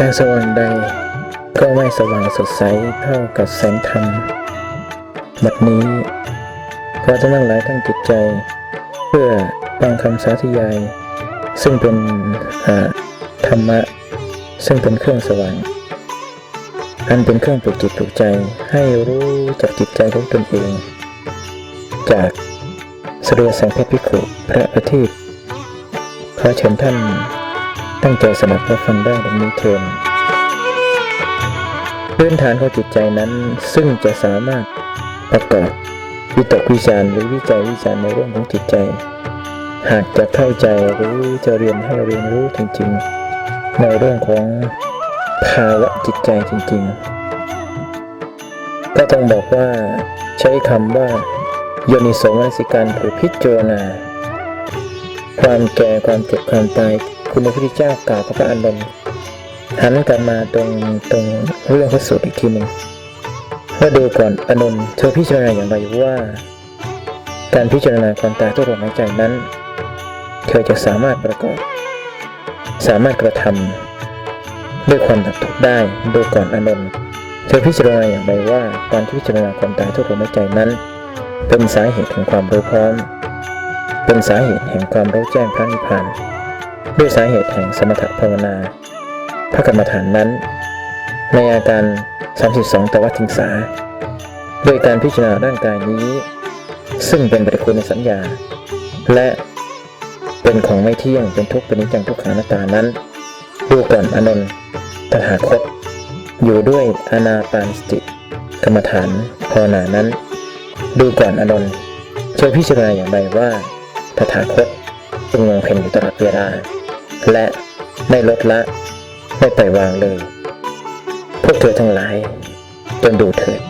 แสงสว่างใดก็ไม่สว่างสดใสเท่ากับแสงธรรม บัดนี้เราจะนั่งหลายทั้งจิตใจ เพื่อฟังคำสาธยาย ซึ่งเป็นธรรมะ ซึ่งเป็นเครื่องสว่างอันเป็นเครื่องปลุกจิตปลุกใจให้รู้จากจิตใจของตนเอง จากสเรียแสงเพชรพิขุพระประทีปขอเชิญท่าน ตั้งใจสนับรับฟังได้ดังนี้เทินพื้นฐานของจิตใจนั้นซึ่งจะสามารถประกอบวิตกวิจารณ์หรือวิจัยวิจารณ์ในเรื่องของจิตใจ หากจะเข้าใจหรือจะเรียนให้เรียนรู้จริงๆ ในเรื่องของภาวะจิตใจจริงๆ ก็ต้องบอกว่าใช้คำว่า โยนิสมนสิการหรือพิจารณา ความแก่ความเจ็บความตาย คุณพระพุทธเจ้ากล่าวกับพระอานนท์หันกลับมาตรงตรงเรื่องพระสูตรอีกทีหนึ่งว่าดูก่อนอานนท์เธอพิจารณาอย่างไรว่า การพิจารณาความตายทุกลมหายใจนั้น เธอจะสามารถประกอบ สามารถกระทำด้วยความดับทุกข์ได้ดูก่อนอานนท์เธอพิจารณาอย่างไรว่าการที่พิจารณาความตายทุกลมหายใจนั้น เป็นสาเหตุแห่งความรู้พร้อม เป็นสาเหตุแห่งความรู้แจ้งพระนิพพาน ด้วยสาเหตุแห่งสมถภาวนา พระกรรมฐานนั้น ในอาการ 32 ตวัตถิงสาโดยการพิจารณาร่างกายนี้ ซึ่งเป็นปฏิคุณในสัญญา และเป็นของไม่เที่ยงเป็นทุกข์เป็นนิจังทุกขังนัตานั้นดูก่อนอนนท์ตถาคต อยู่ด้วยอนาปานสติ กรรมฐานภาวนานั้น ดูก่อนอนนท์เธอพิจารณาอย่างไรว่าตถาคตทรงงเพ่งอยู่ตลอดเวลา และไม่ลดละ ไม่ปล่อยวางเลย พวกเธอทั้งหลายจนดูเถิด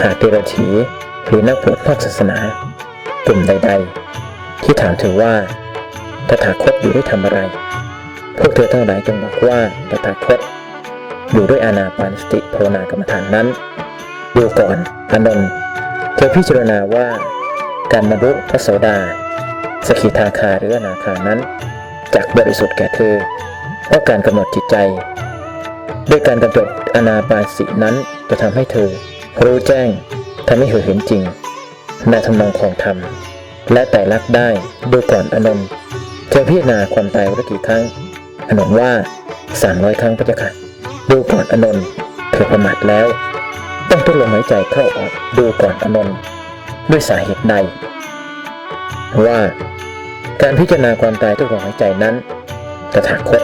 หากเดรัจฉีหรือนักบวชนอกศาสนากลุ่มใด ๆ ที่ถามเธอว่าตถาคตอยู่ได้ทำอะไร พวกเธอทั้งหลายจงบอกว่าตถาคตอยู่ด้วยอานาปานสติภาวนากรรมฐานนั้น ดูก่อนอานนท์เธอพิจารณาว่าการบรรลุพระโสดา สกิทาคาหรืออนาคานั้น จากบริสุทธิ์แก่เธอเพราะการกำหนดจิตใจ ด้วยการกำหนดอนาปานสินั้นจะทำให้เธอ รู้แจ้งทำให้เธอเห็นจริงในทำนองของธรรม และแต่ลักได้ดูก่อนอนนเธอพิจารณาความตายวันละกี่ครั้งอนนว่าสามร้อยครั้งพระเจ้าค่ะดูก่อนอนนเธอประมาทแล้ว ต้องทุกลมหายใจเข้าออกดูก่อนอนนด้วยสาเหตุใดว่า การพิจารณาความตายทุกลมหายใจนั้นตถาคต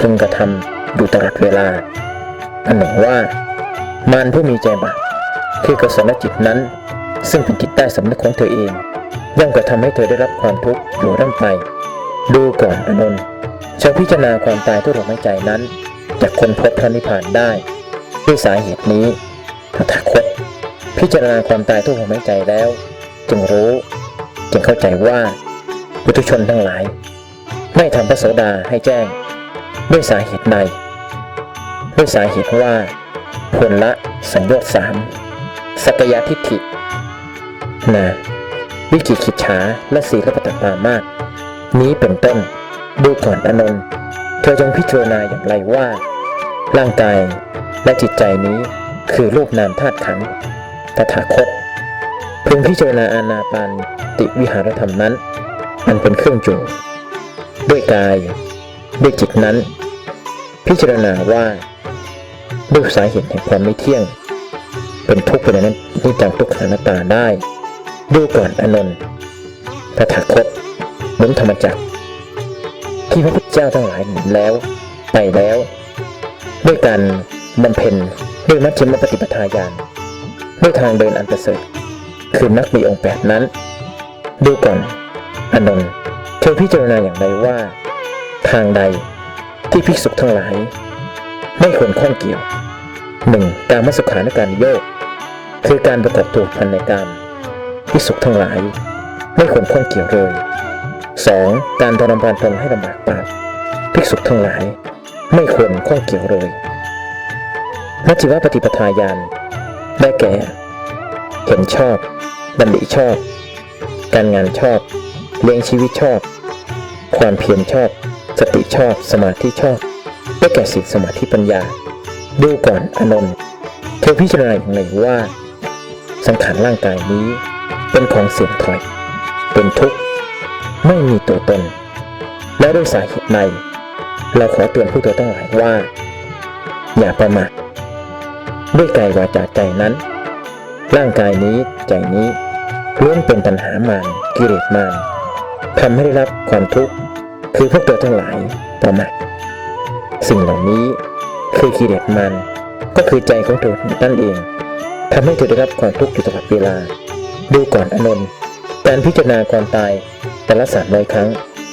พึงกระทำอยู่ตลอดเวลา อันหนึ่งว่า มารผู้มีใจบาปคือกสนจิตนั้น ซึ่งเป็นจิตใต้สำนึกของเธอเองย่อมกระทำให้เธอได้รับความทุกข์อยู่ร่ำไป ดูก่อนอนนท์ชาวพิจารณาความตายทุกลมหายใจนั้นจะค้นพบพระนิพพานได้ด้วยสาเหตุนี้ตถาคต พิจารณาความตายทุกลมหายใจแล้ว จึงรู้ จึงเข้าใจว่า ปุถุชนทั้งหลาย ไม่ทำพระโสดาให้แจ้ง ด้วยสาเหตุใดด้วยสาเหตุว่าผลละสัญญาสามสักยะทิฏฐินะวิกิคิจฉาและสีและปฏิปามาสนี้เป็นต้นดูก่อนอนนท์เธอจงพิจารณาอย่างไรว่า ร่างกายและจิตใจนี้คือรูปนามธาตุขันธ์ตถาคตพึงพิจารณาอานาปานติวิหารธรรมนั้น มันเป็นเครื่องจูงด้วยกาย ด้วยจิตนั้น พิจารณาว่าด้วยสาเหตุแห่งความไม่เที่ยง เป็นทุกข์เป็นนั้นนี่จังทุกขังอนัตาได้ดูก่อนอนนท์ตถาคตเหมือนธรรมจักรที่พระพุทธเจ้าทั้งหลายเห็นแล้วไปแล้ว ด้วยการบำเพ็ญด้วยมัชฌิมปฏิปทาญาณด้วยทางเดินอันประเสริฐคือนักมีองแปดนั้น ดูก่อน อนนท์เธอพิจารณาอย่างไรว่า ทางใดที่ภิกษุทั้งหลาย ไม่ควรข้องเกี่ยวหนึ่งการมสุขานการโยก คือการประกอบตัวพันในกรรมภิกษุทั้งหลาย ไม่ควรข้องเกี่ยวเลย 2. การทรมานตนให้ลำบากปากภิกษุทั้งหลาย ไม่ควรข้องเกี่ยวเลยมัชฌิมปฏิปทาญาณได้แก่ เห็นชอบดำริชอบ การงานชอบ เลี้ยงชีวิตชอบ ความเพียรชอบ สติชอบ สมาธิชอบได้แก่สิ่งสมาธิปัญญา ดูก่อนอนนท์เธอพิจารณาอย่างไรว่า สังขารร่างกายนี้ เป็นของเสื่อมถอย เป็นทุกข์ ไม่มีตัวตน และด้วยสาเหตุใดเราขอเตือนผู้ตัวตั้งหลายว่า อย่าประมาทด้วยกายวาจาใจนั้น ร่างกายนี้ใจนี้ล้วนเป็นตัณหามารกิเลสมาร ทำให้ได้รับความทุกข์คือพวกตัวทั้งหลายประมาทสิ่งเหล่านี้คือกิเลสมารก็คือใจของเธอนั่นเองทำให้เธอได้รับความทุกข์อยู่ตลอดเวลา ดูก่อนอนนท์การพิจารณาก่อนตายแต่ละสามร้อยครั้ง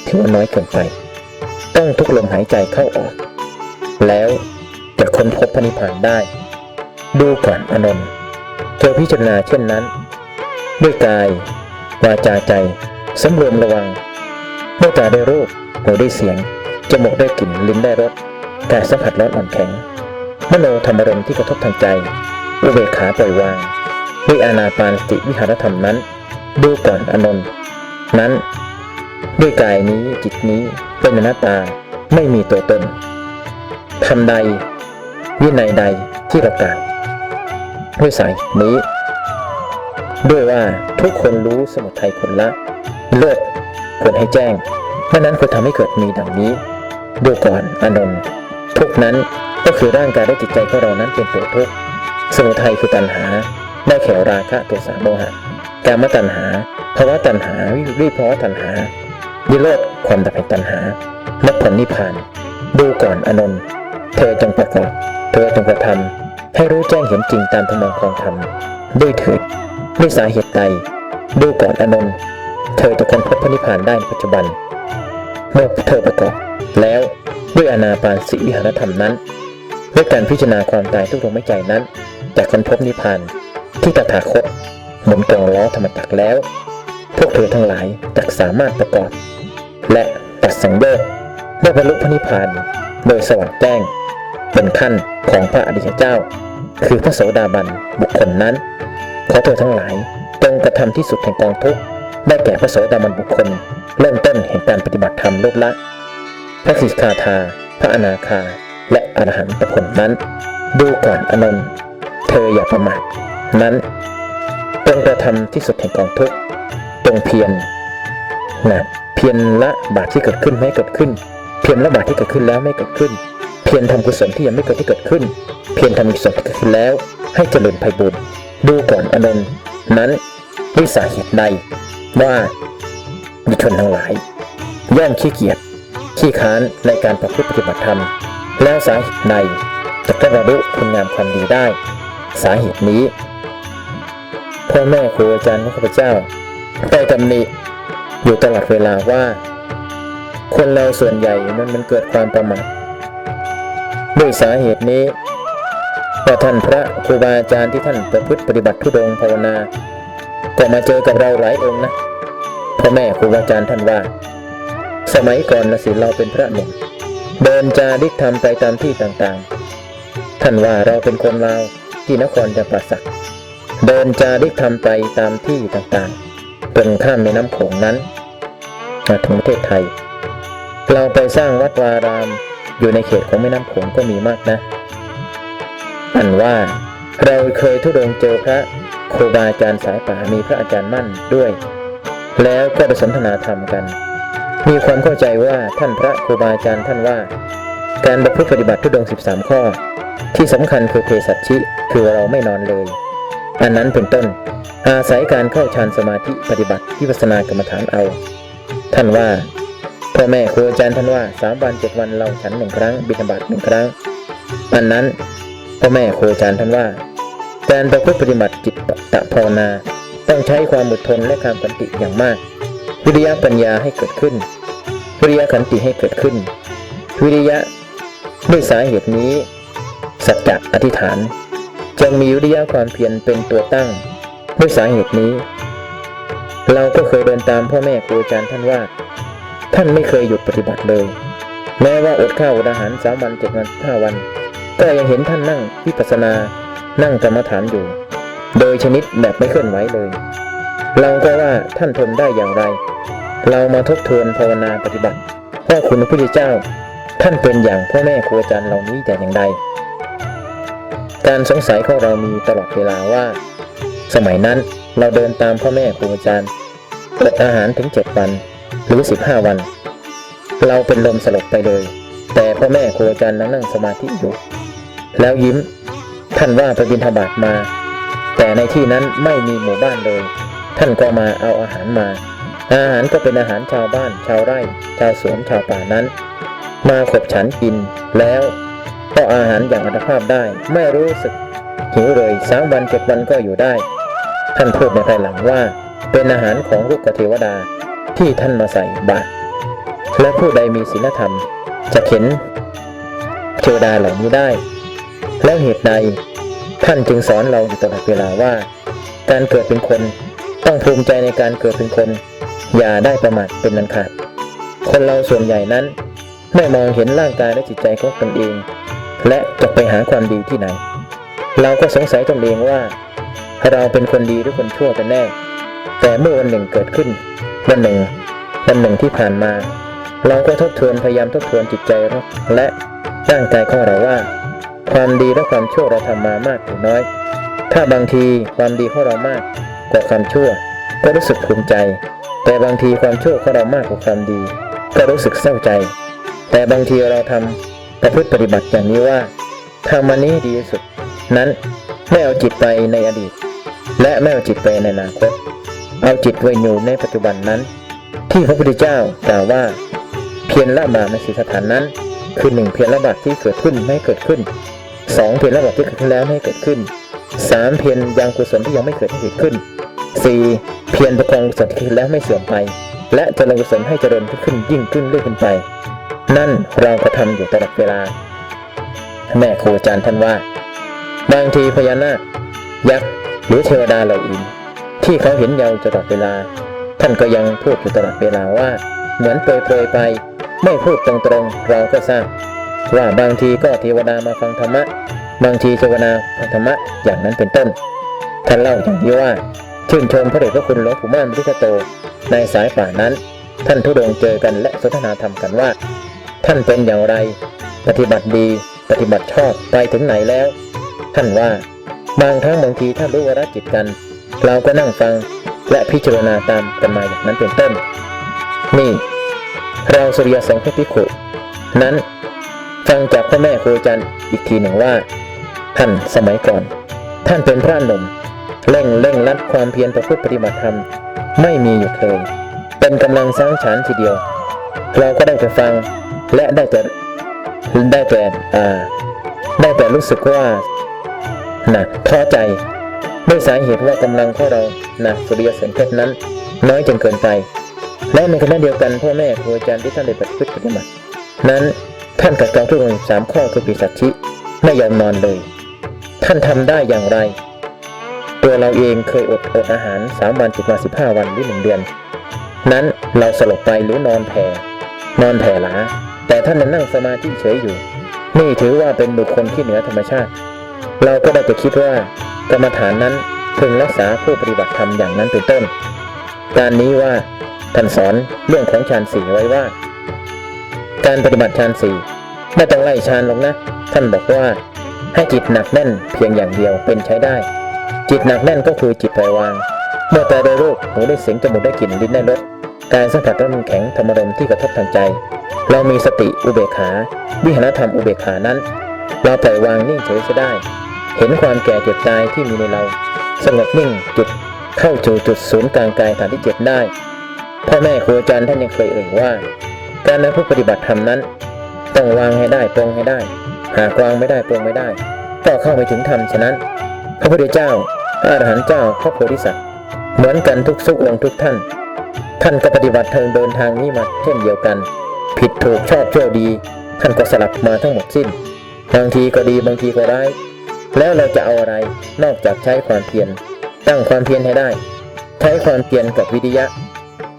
ถือว่าน้อยเกินไป ต้องทุกลมหายใจเข้าออก แล้วจะค้นพบพระนิพพานได้ ดูก่อนอนนท์เธอพิจารณาเช่นนั้น ด้วยกายวาจาใจ สำรวมระวังเมื่อตาได้รูปหูได้เสียง จมูกได้กลิ่น ลิ้นได้รสกายสัมผัสร้อนอ่อนแข็ง มโนธรรมรมณ์ที่กระทบทางใจอุเบกขาปล่อยวางด้วยอานาปานสติวิหารธรรมนั้น ดูก่อนอนนท์นั้น ด้วยกายนี้จิตนี้เป็นอนัตตาไม่มีตัวตนทำใด วินัยใดที่เรากาวด้วยสายนี้ ด้วยว่าทุกคนรู้สมุทัยคนละ เลิกควรให้แจ้ง เพราะนั้นควรทำให้เกิดมีดังนี้ดูก่อนอนนท์ทุกนั้นก็คือร่างกายและจิตใจของเรานั้นเป็นตัวทุกข์สมุทัยคือตัณหา ได้แขวราคะตัวสามโมหะกามตัณหาภาวะตัณหาวิริภาวะตัณหาวิโรธความดับแห่งตัณหามรรคผลนิพพาน ดูก่อนอนนท์เธอจงประกอบเธอจงกระทำให้รู้แจ้งเห็นจริงตามธรรมครองธรรมด้วยเถิดด้วยสาเหตุใดดูก่อนอนนท์ เธอจะค้นพบพระนิพพานได้ในปัจจุบัน เมื่อเธอประกอบแล้วด้วยอนาปานสิวิหารธรรมนั้นด้วยการพิจารณาความตายทุกลมหายใจนั้นจะค้นพบนิพพานที่ตถาคตหมุนกองล้อธรรมจักรแล้ว พวกเธอทั้งหลายจะสามารถประกอบ และตัดสังโยชน์ได้บรรลุพระนิพพานโดยสว่างแจ้งเป็นขั้นของพระอริยเจ้า คือพระโสดาบันบุคคลนั้นขอเธอทั้งหลายจงกระทำที่สุดแห่งกองทุกข์ ได้แก่พระโสดาบันบุคคล เริ่มต้นแห่งการปฏิบัติธรรมลดละพระสิกขาทาพระอนาคา และอรหันตผลนั้น ดูก่อนอนนท์เธออย่าประมาทนั้นจงกระทำที่สุดแห่งกองทุกข์จงเพียรนะเพียรละบาปที่เกิดขึ้นไม่เกิดขึ้น เพียรละบาปที่เกิดขึ้นแล้วไม่เกิดขึ้น เพียรทำกุศลที่ยังไม่เกิดที่เกิดขึ้น เพียรทำกุศลที่เกิดขึ้นแล้ว ให้เจริญไพบุญดูก่อนอนนท์นั้นด้วยสาเหตุใด ว่าบุคคลทั้งหลาย ย่อมขี้เกียจขี้ค้านในการประพฤติปฏิบัติธรรม แล้วสาเหตุใดจะได้บรรลุคุณงามความดีได้ สาเหตุนี้พ่อแม่ครูอาจารย์ของข้าพเจ้าได้ตำหนิอยู่ตลอดเวลาว่า คนเราส่วนใหญ่มันมันเกิดความประมาทด้วยสาเหตุนี้ว่าท่านพระครูบาอาจารย์ที่ท่านประพฤติปฏิบัติทุดงภาวนา ก็มาเจอกับเราหลายองค์นะพ่อแม่ครูอาจารย์ท่านว่า สมัยก่อนนะสิเราเป็นพระหนุ่มเดินจาริกทำไปตามที่ต่างๆ ท่านว่าเราเป็นคนลาวที่นครจำปาสักเดินจาริกทำไปตามที่ต่างๆตรงข้ามแม่น้ำโขงนั้นมาถึงประเทศไทย เราไปสร้างวัดวารามอยู่ในเขตของแม่น้ำโขงก็มีมากนะอันว่าเราเคยทุดงเจอพระ ครูบาอาจารย์สายป่ามีพระอาจารย์มั่นด้วย แล้วก็ได้สนทนาธรรมกัน มีความเข้าใจว่าท่านพระครูบาอาจารย์ท่านว่า การประพฤติปฏิบัติทุดง 13 ข้อ ที่สำคัญคือเพสัชชิคือเราไม่นอนเลย อันนั้นเป็นต้น อาศัยการเข้าฌานสมาธิปฏิบัติวิปัสสนากรรมฐานเอา ท่านว่าพ่อแม่ครูอาจารย์ท่านว่าสามวันเจ็ดวันเราฉันหนึ่งครั้งบิณฑบาตหนึ่งครั้งอันนั้นพ่อแม่ครูอาจารย์ท่านว่า การประพฤติปฏิบัติจิตตภาวนา ต้องใช้ความอดทนและความขันติอย่างมาก วิริยะปัญญาให้เกิดขึ้น วิริยะขันติให้เกิดขึ้น วิริยะด้วยสาเหตุนี้ สัจจะอธิษฐาน จึงมีวิริยะความเพียรเป็นตัวตั้ง ด้วยสาเหตุนี้ เราก็เคยเดินตามพ่อแม่ครูอาจารย์ท่านว่า ท่านไม่เคยหยุดปฏิบัติเลย แม้ว่าอดข้าวอดอาหารสามวันเจ็ดวันห้าวัน ก็ยังเห็นท่านนั่งวิปัสสนา นั่งกรรมฐานอยู่ โดยชนิดแบบไม่เคลื่อนไหวเลย เราก็ว่าท่านทนได้อย่างไร เรามาทบทวนภาวนาปฏิบัติว่าคุณพระพุทธเจ้า ท่านเป็นอย่างพ่อแม่ครูอาจารย์เหล่านี้แต่อย่างใด การสงสัยของเรามีตลอดเวลาว่า สมัยนั้นเราเดินตามพ่อแม่ครูอาจารย์อดอาหารถึงเจ็ดวันหรือสิบห้าวัน เราเป็นลมสลบไปเลย แต่พ่อแม่ครูอาจารย์นั่งนั่งสมาธิอยู่ แล้วยิ้ม ท่านว่าไปบินทบาทมา แต่ในที่นั้นไม่มีหมู่บ้านเลย ท่านก็มาเอาอาหารมา อาหารก็เป็นอาหารชาวบ้าน ชาวไร่ ชาวสวนชาวป่านั้น มาขบฉันกินแล้วก็อาหารอย่างอัตภาพได้ ไม่รู้สึกหิวเลยสามวันเจ็ดวันก็อยู่ได้ ท่านพูดในภายหลังว่า เป็นอาหารของลูกเทวดาที่ท่านมาใส่บาตรและผู้ใดมีศีลธรรม จะเข็นเทวดาเหล่านี้ได้ แล้วเหตุใดท่านจึงสอนเราอยู่ตลอดเวลาว่า การเกิดเป็นคนต้องภูมิใจในการเกิดเป็นคน อย่าได้ประมาทเป็นนันขาด คนเราส่วนใหญ่นั้น ไม่มองเห็นร่างกายและจิตใจของตนเอง และจะไปหาความดีที่ไหน เราก็สงสัยตนเองว่าเราเป็นคนดีหรือคนชั่วกันแน่ แต่เมื่อวันหนึ่งเกิดขึ้น วันหนึ่งวันหนึ่งที่ผ่านมา เราก็ทบทวนพยายามทบทวนจิตใจเราและร่างกายของเราว่า ความดีและความชั่วเราทำมามากหรือน้อย ถ้าบางทีความดีของเรามากกว่าความชั่ว ก็รู้สึกภูมิใจ แต่บางทีความชั่วของเรามากกว่าความดี ก็รู้สึกเศร้าใจ แต่บางทีเราทำประพฤติปฏิบัติอย่างนี้ว่าทำมันนี้ดีที่สุด นั้นไม่เอาจิตไปในอดีต และไม่เอาจิตไปในอนาคต เอาจิตไว้อยู่ในปัจจุบันนั้น ที่พระพุทธเจ้ากล่าวว่า เพียรละบาปในสิสถานนั้น คือหนึ่งเพียรละบาปที่เกิดขึ้นไม่เกิดขึ้น สองเพียรละบาปที่เกิดขึ้นแล้วไม่ให้เกิดขึ้นสามเพียรยังกุศลที่ยังไม่เกิดให้เกิดขึ้นสี่เพียรประคองกุศลที่เกิดแล้วไม่เสื่อมไป และเจริญกุศลให้เจริญขึ้นยิ่งขึ้นเรื่อยขึ้นไป นั่นเราก็ทำอยู่ตลอดเวลา แม่ครูอาจารย์ท่านว่า บางทีพญานาคยักษ์หรือเทวดาเหล่าอื่นที่เขาเห็นเราตลอดเวลา ท่านก็ยังพูดอยู่ตลอดเวลาว่า เหมือนเปรยๆไป ไม่พูดตรงๆเราก็ทราบ ว่าบางทีก็เทวดามาฟังธรรมะ บางทีเทวดาฟังธรรมะอย่างนั้นเป็นต้น ท่านเล่าอย่างนี้ว่าชื่นชมพระเดชพระคุณหลวงปู่ม่านพุทธโต ในสายป่านั้น ท่านทุดงเจอกันและสนทนาธรรมกันว่า ท่านเป็นอย่างไร ปฏิบัติดี ปฏิบัติชอบไปถึงไหนแล้ว ท่านว่าบางครั้งบางทีถ้ารู้วาระจิตกัน เราก็นั่งฟังและพิจารณาตามกันมาอย่างนั้นเป็นต้น นี่ เราสุริยสังฆพิขุนั้น ฟังจากพ่อแม่ครูอาจารย์อีกทีหนึ่งว่า ท่านสมัยก่อน ท่านเป็นพระหนุ่มเร่งเร่งรัดความเพียรประพฤติปฏิบัติธรรม ไม่มีหยุดเลยเป็นกำลังสร้างฉานทีเดียว เราก็ได้แต่ฟังและได้แต่ได้แต่อ่าได้แต่รู้สึกว่านักท้อใจด้วยสาเหตุว่ากำลังของเรานักสุริยสังเพชนั้น น้อยจนเกินไป และในขณะเดียวกันพ่อแม่ครูอาจารย์ที่ท่านได้ปฏิบัติปฏิบัตินั้น ท่านกัดกรองทุกองสามข้อคือปิสัชชิไม่ยอมนอนเลย ท่านทำได้อย่างไร ตัวเราเองเคยอดอดอาหารสามวันจิตวันสิบห้าวันหรือหนึ่งเดือน นั้นเราสลบไปหรือนอนแผ่นอนแผ่หลาแต่ท่านนั้นนั่งสมาธิเฉยอยู่ นี่ถือว่าเป็นบุคคลที่เหนือธรรมชาติ เราก็ได้แต่คิดว่ากรรมฐานนั้นพึงรักษาผู้ปฏิบัติธรรมอย่างนั้นเป็นต้น การนี้ว่าท่านสอนเรื่องของฌานสี่ไว้ว่า การปฏิบัติฌานสี่ไม่ต้องไล่ฌานลงนะ ท่านบอกว่า ให้จิตหนักแน่นเพียงอย่างเดียวเป็นใช้ได้ จิตหนักแน่นก็คือจิตปล่อยวาง เมื่อตาได้รูปหูได้เสียงจมูกได้กลิ่นลิ้นได้รสการสัมผัสน้ำแข็งธรรมรมที่กระทบทางใจ เรามีสติอุเบกขา วิหารธรรมอุเบกขานั้น เราปล่อยวางนิ่งเฉยจะได้ เห็นความแก่เจ็บตายที่มีในเรา สงบนิ่งจุดเข้าสู่จุดศูนย์กลางกายฐานที่เจ็ดได้พ่อแม่ครูอาจารย์ท่านยังเคยเอ่ยว่า การนั้นผู้ปฏิบัติธรรมนั้น ต้องวางให้ได้ปรงให้ได้ หากวางไม่ได้ปรงไม่ได้ก็เข้าไม่ถึงธรรมฉะนั้น พระพุทธเจ้าพระอรหันต์เจ้าพระโพธิสัตว์เหมือนกันทุกสุกองทุกท่าน ท่านก็ปฏิบัติทางเดินทางนี้มาเช่นเดียวกัน ผิดถูกชอบชั่วดี ท่านก็สลับมาทั้งหมดสิ้น บางทีก็ดีบางทีก็ร้ายแล้วเราจะเอาอะไรนอกจากใช้ความเพียรตั้งความเพียรให้ได้ ใช้ความเพียรกับวิริยะ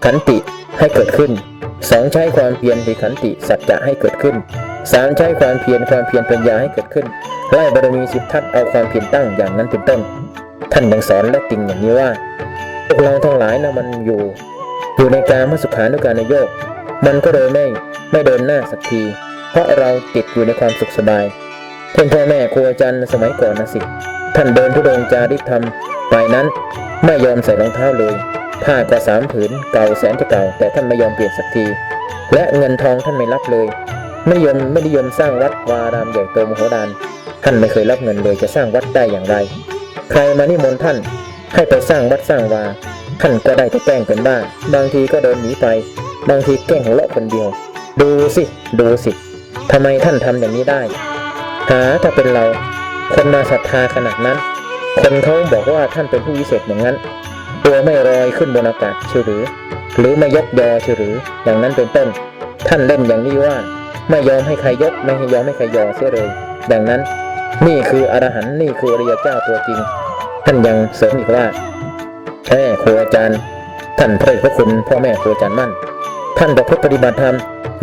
ขันติให้เกิดขึ้น สองใช้ความเพียรหรือขันติสัจจะให้เกิดขึ้นสามใช้ความเพียรความเพียรปัญญาให้เกิดขึ้นไล่บารมีสิบทัศเอาความเพียรตั้งอย่างนั้นเป็นต้น ท่านยังสอนและติงอย่างนี้ว่า พวกเราทั้งหลายนะมันอยู่ อยู่ในการมสุขานุการนโยกมันก็เลยไม่ไม่เดินหน้าสักที เพราะเราติดอยู่ในความสุขสบายเช่นพ่อแม่ครูอาจารย์สมัยก่อนนะสิ ท่านเดินทุดงจาริกธรรมไปนั้นไม่ยอมใส่รองเท้าเลย ผ้าก็สามผืนเก่าแสนจะเก่า แต่ท่านไม่ยอมเปลี่ยนสักที และเงินทองท่านไม่รับเลย ไม่นิยมไม่นิยมสร้างวัดวารามใหญ่โตมโหฬารท่านไม่เคยรับเงินเลยจะสร้างวัดได้อย่างไร ใครมานิมนต์ท่าน ให้ไปสร้างวัดสร้างวา ท่านก็ได้แต่แกล้งเป็นบ้าบางทีก็เดินหนีไป บางทีแกล้งหัวเราะคนเดียว ดูสิดูสิทำไมท่านทำอย่างนี้ได้หาถ้าเป็นเรา คนมาศรัทธาขนาดนั้น คนเขาบอกว่าท่านเป็นผู้วิเศษอย่างนั้น ตัวไม่ลอยขึ้นบนอากาศเชียวหรือ หรือไม่ยกยอเชียวหรืออย่างนั้นเป็นต้น ท่านเล่นอย่างนี้ว่า ไม่ยอมให้ใครยกไม่ให้ยอมให้ใครยอเสียเลยดังนั้นนี่คืออรหันต์นี่คืออริยเจ้าตัวจริง ท่านยังเสริมอีกว่าแม่ครูอาจารย์ ท่านพระเดชพระคุณพ่อแม่ครูอาจารย์มั่น ท่านประพฤติปฏิบัติธรรม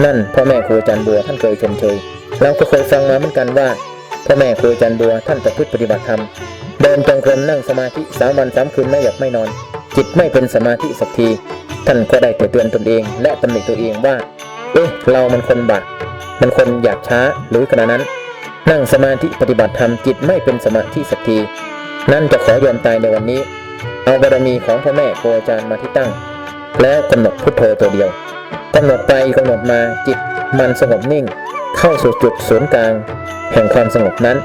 นั่นพ่อแม่ครูอาจารย์บัวท่านเคยชมเชยเราก็เคยฟังมาเหมือนกันว่าพ่อแม่ครูอาจารย์บัวท่านประพฤติปฏิบัติธรรมเดินจงกรมนั่งสมาธิสามวันสามคืนไม่หยับไม่นอน จิตไม่เป็นสมาธิสักที ท่านก็ได้แต่เตือนตนเอง และตำหนิตัวเองว่า เอ๊ะ เรามันคนบามันคนอยากช้าหรือขณะนั้น นั่งสมาธิปฏิบัติธรรมจิตไม่เป็นสมาธิสักที นั่นจะขอยอมตายในวันนี้ เอาบารมีของพ่อแม่ครูอาจารย์มาที่ตั้ง แล้วกำหนดพุทโธตัวเดียวกำหนดไปกำหนดมาจิตมันสงบนิ่ง เข้าสู่จุดศูนย์กลาง แห่งความสงบนั้น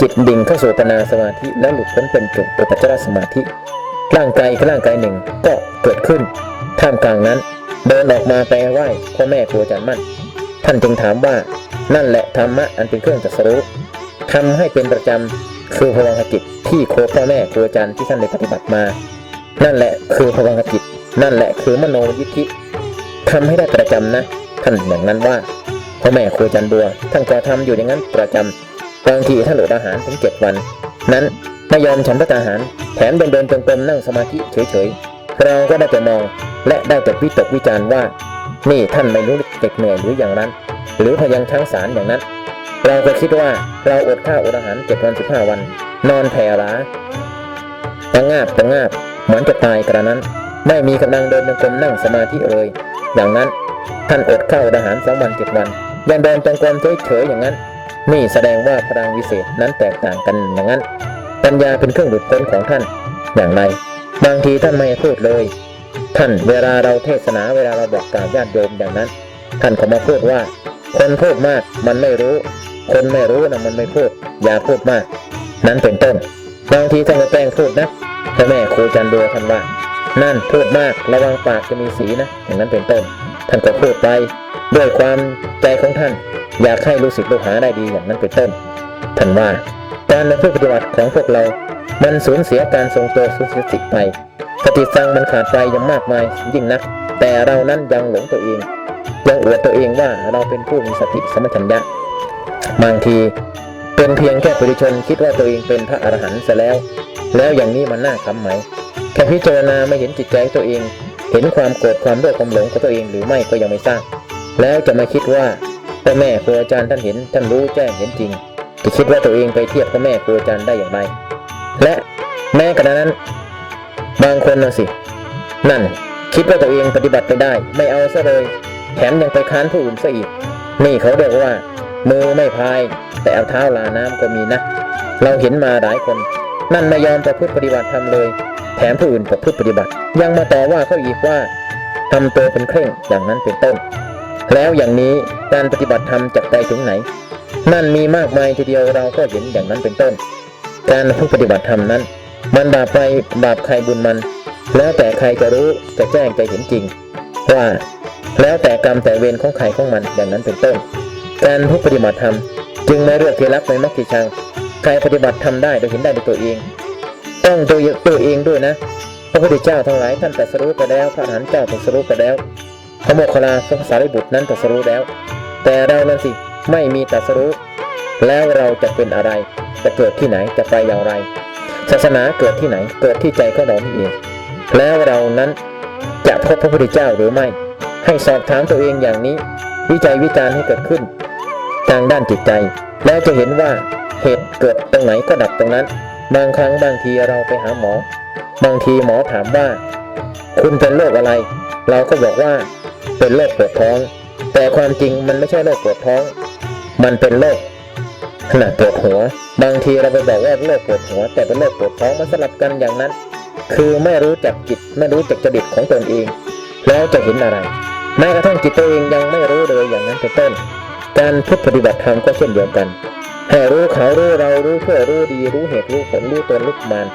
จิตดิ่งเข้าสู่ปนาสมาธิแล้วหลุดพ้นเป็นจุดอุปจารสมาธิ ร่างกายกับร่างกายหนึ่งก็เกิดขึ้น ท่ามกลางนั้น เดินออกมาไปไหว้พ่อแม่ครูอาจารย์มั่น ท่านจึงถามว่านั่นแหละธรรมะอันเป็นเครื่องตรัสรู้ทำให้เป็นประจำคือพลังจิตที่โคพ่อแม่ครูอาจารย์ที่ท่านได้ปฏิบัติมา นั่นแหละคือพลังจิตนั่นแหละคือมโนยิทธิทำให้ได้ประจำนะ ท่านอย่างนั้นว่าพ่อแม่ครูอาจารย์บัวท่านก็ทำอยู่อย่างนั้นประจำบางทีท่านอดอาหารถึงเจ็ดวัน นั้น ไม่ยอมฉันพระอาหาร แถมเดินเดินจงกรมนั่งสมาธิเฉยๆ เราก็ได้แต่มองและได้แต่วิตกวิจารณ์ว่า นี่ท่านไม่รู้เจ็บเหนื่อยหรืออย่างนั้น หรือพยังทั้งสารอย่างนั้น เราก็คิดว่าเราอดข้าวอดอาหารเจ็ดวันสิบห้าวัน นอนแผ่ร้าตังงาบตังงาบเหมือนจะตายกระนั้น ไม่มีกำลังเดินจงกรมนั่งสมาธิเลย อย่างนั้นท่านอดข้าวอดอาหารสองวันเจ็ดวันยังเดินจงกรมเฉยๆอย่างนั้นนี่แสดงว่าพลังวิเศษนั้นแตกต่างกันอย่างนั้น ปัญญาเป็นเครื่องหลุดพ้นของท่านอย่างไร บางทีท่านไม่พูดเลย ท่านเวลาเราเทศนาเวลาเราบอกกล่าวญาติโยมอย่างนั้น ท่านก็มาพูดว่า คนพูดมากมันไม่รู้ คนไม่รู้นะมันไม่พูด อย่าพูดมาก นั้นเป็นต้น บางทีท่านก็แกล้งพูดนะพ่อแม่ครูจันดัวท่านว่า นั่นพูดมากระวังปากจะมีสีนะ อย่างนั้นเป็นต้น ท่านก็พูดไปด้วยความใจของท่าน อยากให้รู้สึกลูกหาได้ดีอย่างนั้นเป็นต้น ท่านว่า การประพฤติปฏิบัติของพวกเรา มันสูญเสียการทรงตัวสูญเสียสติไปสติสังมันขาดไปยังมากมายยิ่งนัก แต่เรานั้นยังหลงตัวเองยังอวดตัวเองว่าเราเป็นผู้มีสติสมชัญญะบางทีเป็นเพียงแค่ปุถุชนคิดว่าตัวเองเป็นพระอรหันต์ซะแล้ว แล้วอย่างนี้มันน่าขำไหมแค่พิจารณาไม่เห็นจิตใจตัวเอง เห็นความโกรธความโลภความหลงของตัวเองหรือไม่ก็ยังไม่ทราบแล้วจะมาคิดว่าพ่อแม่ครูอาจารย์ท่านเห็นท่านรู้แจ้งเห็นจริง จะคิดว่าตัวเองไปเทียบพ่อแม่ครูอาจารย์ได้อย่างไร และแม้กระนั้น บางคนนะสิ นั่น คิดว่าตัวเองปฏิบัติไปได้ ไม่เอาซะเลย แถมยังไปค้านผู้อื่นซะอีก นี่เขาเรียกว่า มือไม่พาย แต่เอาเท้าลาน้ำก็มีนะ เราเห็นมาหลายคน นั่นไม่ยอมประพฤติปฏิบัติทำเลย แถมผู้อื่นประพฤติปฏิบัติ ยังมาต่อว่าเขาอีกว่าทำตัวเป็นเคร่งอย่างนั้นเป็นต้น แล้วอย่างนี้การปฏิบัติธรรมจะไปถึงไหน นั่นมีมากมายทีเดียวเราก็เห็นอย่างนั้นเป็นต้น การผู้ปฏิบัติธรรมนั้น มันบาปใครบาปใครบุญมัน แล้วแต่ใครจะรู้จะแจ้งจะเห็นจริง ว่าแล้วแต่กรรมแต่เวรของใครของมันอย่างนั้นเป็นต้น การผู้ปฏิบัติธรรมจึงไม่เลือกที่รักไม่มักที่ชัง ใครปฏิบัติทำได้โดยเห็นได้ด้วยตัวเอง ต้องตัวตัวเองด้วยนะ พระพุทธเจ้าทั้งหลายท่านตรัสรู้ไปแล้ว พระอรหันต์เจ้าตรัสรู้ไปแล้ว พระโมคคัลลาพระสารีบุตรนั้นตรัสรู้แล้ว แต่เรานั้นสิ ไม่มีตรัสรู้ แล้วเราจะเป็นอะไร จะเกิดที่ไหนจะไปอย่างไร ศาสนาเกิดที่ไหนเกิดที่ใจของเรานี่เองแล้วเรานั้นจะพบพระพุทธเจ้าหรือไม่ ให้สอบถามตัวเองอย่างนี้ วิจัยวิจารณ์ให้เกิดขึ้น ทางด้านจิตใจ แล้วจะเห็นว่าเหตุเกิดตรงไหนก็ดับตรงนั้น บางครั้งบางทีเราไปหาหมอ บางทีหมอถามว่า คุณเป็นโรคอะไร เราก็บอกว่าเป็นโรคปวดท้อง แต่ความจริงมันไม่ใช่โรคปวดท้อง มันเป็นโรคขนาดปวดหัว บางทีเราไปบอกว่าโรคปวดหัว แต่เป็นโรคปวดท้องมันสลับกันอย่างนั้น คือไม่รู้จักจิตไม่รู้จักจริตของตนเอง แล้วจะเห็นอะไรแม้กระทั่งจิตตัวเองยังไม่รู้เลยอย่างนั้นเป็นต้น การพุทธปฏิบัติธรรมก็เช่นเดียวกันให้รู้เขารู้เรารู้เพื่อรู้ดีรู้เหตุรู้ผลรู้ตนรู้มาน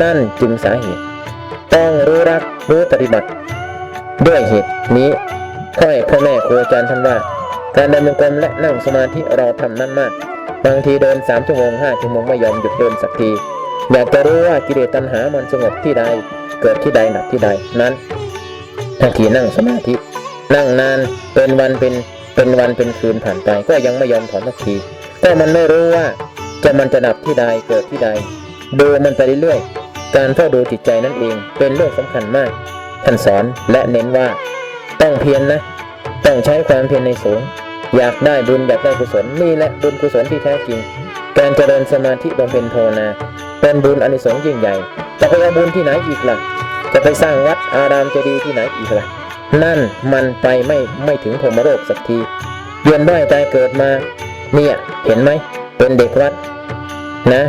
นั่นจึงสาเหตุ ต้องรู้รักรู้ปฏิบัติ ด้วยเหตุนี้ ข้อให้พ่อแม่ครูอาจารย์ท่านว่า การเดินจงกรมและนั่งสมาธิเราทำนั่นมาก บางทีเดินสามชั่วโมงห้าชั่วโมงไม่ยอมหยุดเดินสักทีอยากจะรู้ว่ากิเลสตัณหามันสงบที่ใด เกิดที่ใดดับที่ใดนั้นทันทีนั่งสมาธิ นั่งนานเป็นวันเป็นเป็นวันเป็นคืนผ่านไป ก็ยังไม่ยอมถอนสักทีก็มันไม่รู้ว่าจะมันจะดับที่ใดเกิดที่ใด ดูมันไปเรื่อยๆการเฝ้าดูจิตใจนั่นเองเป็นเรื่องสำคัญมากท่านสอนและเน้นว่า ต้องเพียรนนะต้องใช้ความเพียรในสูง อยากได้บุญอยากได้กุศลนี่แหละบุญกุศลที่แท้จริง การเจริญสมาธิบำเพ็ญภาวนาเป็นบุญอนิสงส์ยิ่งใหญ่ จะไปเอาบุญที่ไหนอีกล่ะ จะไปสร้างวัดอารามเจดีย์ที่ไหนอีกล่ะ นั่นมันไปไม่ไม่ถึงพรหมโลกสักทีเวียนว่ายตายเกิดมา เนี่ยเห็นไหมเป็นเด็กวัด นะ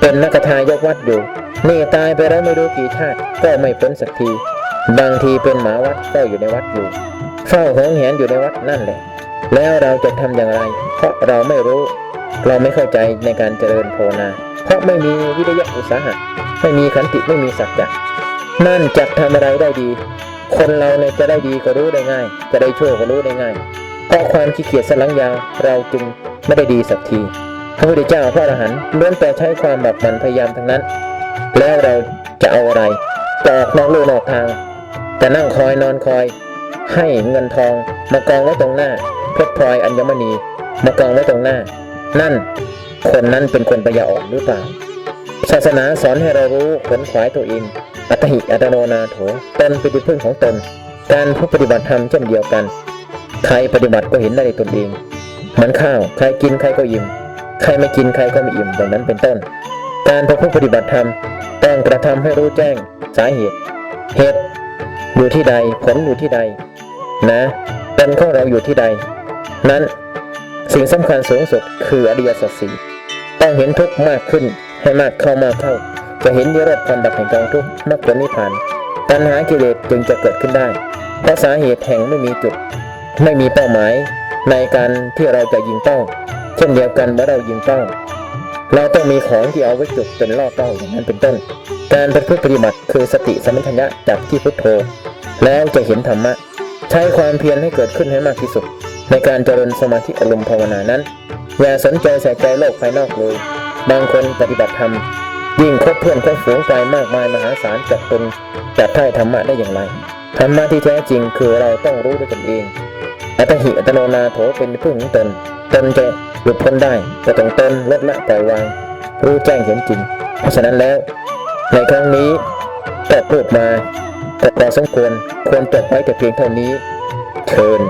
เป็นนักทายกวัดอยู่นี่ตายไปแล้วไม่รู้กี่ชาติก็ไม่พ้นสักที บางทีเป็นหมาวัดเฝ้าอยู่ในวัดอยู่เฝ้าหวงแหนอยู่ในวัดนั่นแหละ แล้วเราจะทำอย่างไร เพราะเราไม่รู้ เราไม่เข้าใจในการเจริญภาวนา เพราะไม่มีวิทยาอุตสาหะไม่มีขันติไม่มีสัจจะนั่นจะทำอะไรได้ดี คนเราเนี่ยจะได้ดีก็รู้ได้ง่าย จะได้ชั่วก็รู้ได้ง่าย เพราะความขี้เกียจสลังยาวเราจึงไม่ได้ดีสักทีพระพุทธเจ้าพระอรหันต์ล้วนแต่ใช้ความแบบมันพยายามทั้งนั้น แล้วเราจะเอาอะไร จะออกนอกลู่นอกทางแต่นั่งคอยนอนคอย ให้เงินทองมากองไว้ตรงหน้าเพชรพลอยอัญมณีมากองไว้ตรงหน้า นั่น คนนั้นเป็นคนปัญญาอ่อนหรือเปล่า ศาสนาสอนให้เรารู้ขนขวายตัวเองอัตหิอัตโนนาโถตนเป็นที่พึ่งของตน การผู้ปฏิบัติธรรมเช่นเดียวกัน ใครปฏิบัติก็เห็นได้ในตนเอง เหมือนข้าว ใครกินใครก็อิ่ม ใครไม่กินใครก็ไม่อิ่มอย่างนั้นเป็นต้น การประพฤติปฏิบัติธรรมต้องกระทำให้รู้แจ้ง สาเหตุเหตุอยู่ที่ใด ผลอยู่ที่ใด นะตนของเราอยู่ที่ใด นั้นสิ่งสำคัญสูงสุดคืออริยสัจสี่ต้องเห็นทุกข์มากขึ้นให้มากเข้ามากเข้า จะเห็นนิโรธความดับแห่งกองทุกข์มรรคผลนิพพานตัณหากิเลสจึงจะเกิดขึ้นได้เพราะสาเหตุแห่งไม่มีจุด ไม่มีเป้าหมาย ในการที่เราจะยิงเป้า เช่นเดียวกันเมื่อเรายิงเป้า เราต้องมีของที่เอาไว้จุดเป็นล่อเป้าอย่างนั้นเป็นต้น การประพฤติปฏิบัติคือสติสมปชัญญะจับที่พุทโธ แล้วจะเห็นธรรมะ ใช้ความเพียรให้เกิดขึ้นให้มากที่สุด ในการเจริญสมาธิอารมณ์ภาวนานั้น อย่าสนใจใส่ใจโลกภายนอกเลย บางคนปฏิบัติธรรมยิ่งคบเพื่อนคบฝูงกายมากมายมหาศาลจากตนจากท่ายธรรมะได้อย่างไรธรรมะที่แท้จริงคือเราต้องรู้ด้วยตนเองอัตหิอัตโนนาโถเป็นพึ่งของตนตนจะ หลุดพ้นได้จะต้องตนลดละปล่อยวาง รู้แจ้งเห็นจริง เพราะฉะนั้นแล้ว ในครั้งนี้ก็พูดมาแต่พอสมควรควรจบไว้แต่เพียงเท่านี้เชิญ